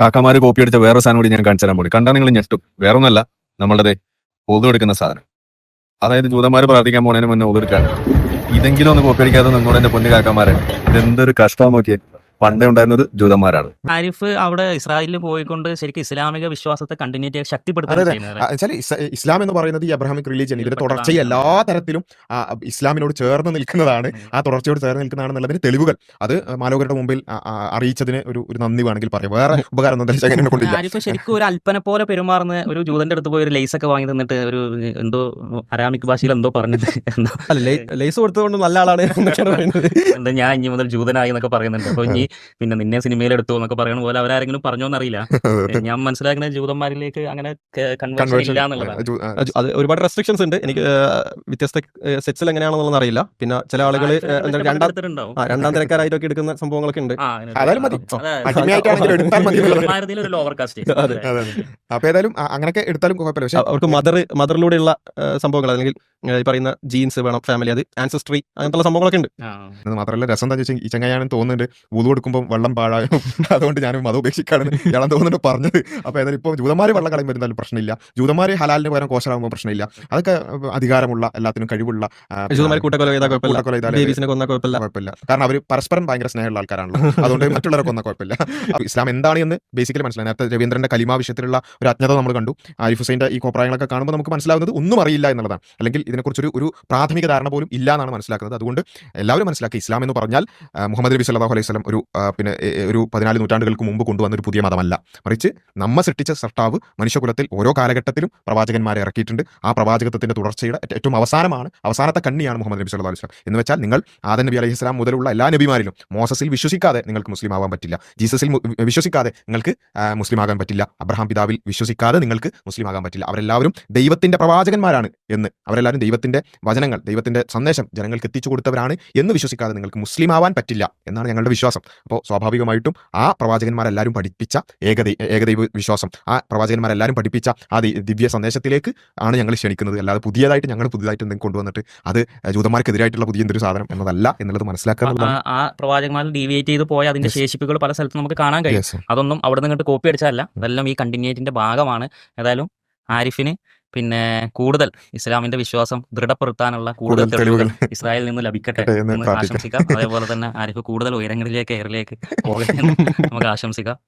കാക്കമാര് copy അടിച്ച വേറെ സാധനം കൂടി ഞാൻ കാണിച്ചു തരാൻ പോയി കണ്ടാൽ നിങ്ങൾ ഞെട്ടും. വേറെ ഒന്നല്ല നമ്മളുടെ ഒതുവെടുക്കുന്ന സാധനം. അതായത് ജൂതന്മാര് പ്രാർത്ഥിക്കാൻ പോണതിന് മുന്നേ ഒതുവെടുക്കാൻ ഇതെങ്കിലും ഒന്ന് കോപ്പി അടിക്കാതെ നിങ്ങളുടെ പൊന്നു കാക്കമാരെ ഇതെന്തൊരു കഷ്ടം നോക്കിയേ. പണ്ടേ ഉണ്ടായിരുന്നത് ജൂതന്മാരാണ്. ആരിഫ് അവിടെ ഇസ്രായേലിൽ പോയിക്കൊണ്ട് ശരിക്കും ഇസ്ലാമിക വിശ്വാസത്തെ കണ്ടിന്യൂറ്റി ശക്തിപ്പെടുത്തുന്നത് ഇസ്ലാം എന്ന് പറയുന്നത് ഈ അബ്രഹാമിക് റിലീജിയൻ ഇതിന്റെ തുടർച്ച എല്ലാ തരത്തിലും ഇസ്ലാമിനോട് ചേർന്ന് നിൽക്കുന്നതാണ് ആ തുടർച്ചയോട് ചേർന്ന് നിൽക്കുന്നതാണെന്നുള്ളതിന് തെളിവുകൾ. അത് മാലോകരുടെ മുമ്പിൽ അറിയിച്ചതിന് ഒരു ഒരു നന്ദി വേണമെങ്കിൽ പറയാം. വേറെ ഉപകാരം ഒന്നും കൊണ്ടില്ല. ആരിഫ് ശരിക്കും ഒരു അല്പന പോലെ പെരുമാറുന്ന ഒരു ജൂതന്റെ അടുത്ത് പോയി ഒരു ലേസ് ഒക്കെ വാങ്ങി തന്നിട്ട് ഒരു എന്തോ അരാമിക് ഭാഷയിൽ എന്തോ പറഞ്ഞത്. എന്തോ. ലേസ് കൊടുത്തുകൊണ്ട് നല്ല ആളാണ് ഞാൻ ഇനി മുതൽ ജൂതനായി എന്നൊക്കെ പറയുന്നുണ്ട്. അപ്പൊ ഇനി പിന്നെ നിന്നെ സിനിമയിൽ എടുത്തു എന്നൊക്കെ പറയുന്ന പോലെ അവരാരെങ്കിലും പറഞ്ഞോന്നറിയില്ല. ഞാൻ മനസ്സിലാക്കുന്ന ജൂതന്മാരിലേക്ക് അങ്ങനെ കൺവേർഷൻ കൺവേർഷൻ ഇല്ല എന്നുള്ളതാണ്. അത് ഒരുപാട് റെസ്ട്രിക്ഷൻസ് ഉണ്ട്. എനിക്ക് വ്യത്യസ്ത സെറ്റ്സിൽ എങ്ങനെയാണെന്നുള്ളത് അറിയില്ല. പിന്നെ ചില ആളുകൾ രണ്ടാം തിരക്കാരായിട്ടൊക്കെ ആ, രണ്ടാം തരക്കാരായിട്ടൊക്കെ എടുക്കുന്ന സംഭവങ്ങളൊക്കെ ഉണ്ട്. അപ്പൊ ഏതായാലും അങ്ങനെയൊക്കെ എടുത്താലും കുഴപ്പമില്ല. പക്ഷെ അവർക്ക് മദർ മദറിലൂടെയുള്ള സംഭവങ്ങൾ അല്ലെങ്കിൽ ഈ പറയുന്ന ജീൻസ് വേണം ഫാമിലി അത് ആൻസസ്ട്രി അങ്ങനത്തെ സംഭവങ്ങളൊക്കെ ഉണ്ട് അത് മാത്രമല്ല രസം എന്താ വെച്ചാൽ ഈ ചങ്ങായാണെന്ന് തോന്നുന്നുണ്ട് വുതു കൊടുക്കുമ്പോൾ വെള്ളം പാഴായും അതുകൊണ്ട് ഞാൻ അത് ഉപേക്ഷിക്കാണെന്ന് ഇയാളെ തോന്നുന്നുണ്ട് പറഞ്ഞത്. അപ്പൊ ഏതായാലും ഇപ്പോൾ ജൂതന്മാര് വെള്ളം കളയും വരുന്നാലും പ്രശ്നമില്ല. ജൂതന്മാര് ഹലാലിന് പകരം കോശറാകുമ്പോൾ പ്രശ്നമില്ല. അതൊക്കെ അധികാരമുള്ള എല്ലാത്തിനും കഴിവുള്ള കൂട്ടക്കൊല ചെയ്താൽ കുഴപ്പമില്ല. കുഴപ്പമില്ല. കാരണം അവർ പരസ്പരം ഭയങ്കര സ്നേഹമുള്ള ആൾക്കാരാണല്ലോ. അതുകൊണ്ട് മറ്റുള്ളവരെ കൊന്ന കുഴപ്പമില്ല. ഇസ്ലാം എന്താണ് എന്ന് ബേസിക്കലി മനസ്സിലായി. നേരത്തെ രവീന്ദ്രന്റെ കലിമ വിഷയത്തിലുള്ള ഒരു അജ്ഞത നമ്മൾ കണ്ടു. ആരിഫ് ഹുസൈന്റെ ഈ കോപ്രായങ്ങളൊക്കെ കാണുമ്പോൾ നമുക്ക് മനസ്സിലാവുന്നത് ഒന്നും അറിയില്ല എന്നുള്ളതാണ്. അല്ലെങ്കിൽ ഇതിനെക്കുറിച്ചൊരു ഒരു പ്രാഥമിക ധാരണ പോലും ഇല്ല എന്നാണ് മനസ്സിലാക്കുന്നത്. അതുകൊണ്ട് എല്ലാവരും മനസ്സിലാക്കുക ഇസ്ലാം എന്ന് പറഞ്ഞാൽ മുഹമ്മദ് നബി സല്ലല്ലാഹു അലൈഹി സ്വലം ഒരു പിന്നെ ഒരു പതിനാല് നൂറ്റാണ്ടുകൾക്ക് മുമ്പ് കൊണ്ടുവന്ന ഒരു പുതിയ മതമല്ല. മറിച്ച് നമ്മ സൃഷ്ടിച്ച സർട്ടാവ് മനുഷ്യകുലത്തിൽ ഓരോ കാലഘട്ടത്തിലും പ്രവാചകന്മാരെ ഇറക്കിയിട്ടുണ്ട്. ആ പ്രവാചകത്വത്തിന്റെ തുടർച്ചയുടെ ഏറ്റവും അവസാനമാണ് അവസാനത്തെ കണ്ണിയാണ് മുഹമ്മദ് നബി സല്ലല്ലാഹു അലൈഹി വസല്ലം. എന്ന് വെച്ചാൽ നിങ്ങൾ ആദൻ നബി അലൈഹി സ്വലാം മുതലുള്ള എല്ലാ നബിമാരിലും മോസസിൽ വിശ്വസിക്കാതെ നിങ്ങൾക്ക് മുസ്ലിം ആവാൻ പറ്റില്ല. ജീസസിൽ വിശ്വസിക്കാതെ നിങ്ങൾക്ക് മുസ്ലിം ആകാൻ പറ്റില്ല. അബ്രഹാം പിതാവിൽ വിശ്വസിക്കാതെ നിങ്ങൾക്ക് മുസ്ലിം ആകാൻ പറ്റില്ല. അവരെല്ലാവരും ദൈവത്തിന്റെ പ്രവാചകന്മാരാണ് എന്ന് അവരെല്ലാവരും ദൈവത്തിന്റെ വചനങ്ങൾ ദൈവത്തിന്റെ സന്ദേശം ജനങ്ങൾക്ക് എത്തിച്ചു കൊടുത്തവരാണ് എന്ന് വിശ്വസിക്കാതെ നിങ്ങൾക്ക് മുസ്ലിം ആവാൻ പറ്റില്ല എന്നാണ് ഞങ്ങളുടെ വിശ്വാസം അപ്പോൾ സ്വാഭാവികമായിട്ടും ആ പ്രവാചകന്മാരെല്ലാവരും പഠിപ്പിച്ച ഏകദൈ ഏകദൈവ വിശ്വാസം ആ പ്രവാചകന്മാരെല്ലാവരും പഠിപ്പിച്ച ആ ദിവ്യ സന്ദേശത്തിലേക്ക് ആണ് ഞങ്ങൾ ക്ഷണിക്കുന്നത് അല്ലാതെ പുതിയതായിട്ട് ഞങ്ങൾ പുതിയതായിട്ട് എന്തെങ്കിലും കൊണ്ടുവന്നിട്ട് അത് ജൂതന്മാർക്കെതിരായിട്ടുള്ള പുതിയ എന്തൊരു സാധനം എന്നതല്ല എന്നുള്ളത് മനസ്സിലാക്കാൻ ആ-. പ്രവാചകന്മാർ ഡീവിയേറ്റ് ചെയ്ത് പോയ അതിന്റെ. ശേഷിപ്പുകൾ പല സ്ഥലത്തും നമുക്ക് കാണാൻ കഴിയും. അതൊന്നും അവിടെ നിന്ന് കോപ്പി അടിച്ചതല്ല അതെല്ലാം ഈ കണ്ടിന്യൂറ്റിന്റെ ഭാഗമാണ് ഏതായാലും ആരിഫിന് പിന്നെ കൂടുതൽ ഇസ്ലാമിന്റെ വിശ്വാസം ദൃഢപ്പെടുത്താനുള്ള കൂടുതൽ തെളിവുകൾ ഇസ്രായേലിൽ നിന്ന് ലഭിക്കട്ടെ എന്ന് എന്ന് ആശംസിക്കാം. അതേപോലെ തന്നെ ആരിഫ് കൂടുതൽ ഉയരങ്ങളിലേക്ക് എയറിലേക്ക് പോകട്ടെ എന്ന് നമുക്ക് ആശംസിക്കാം.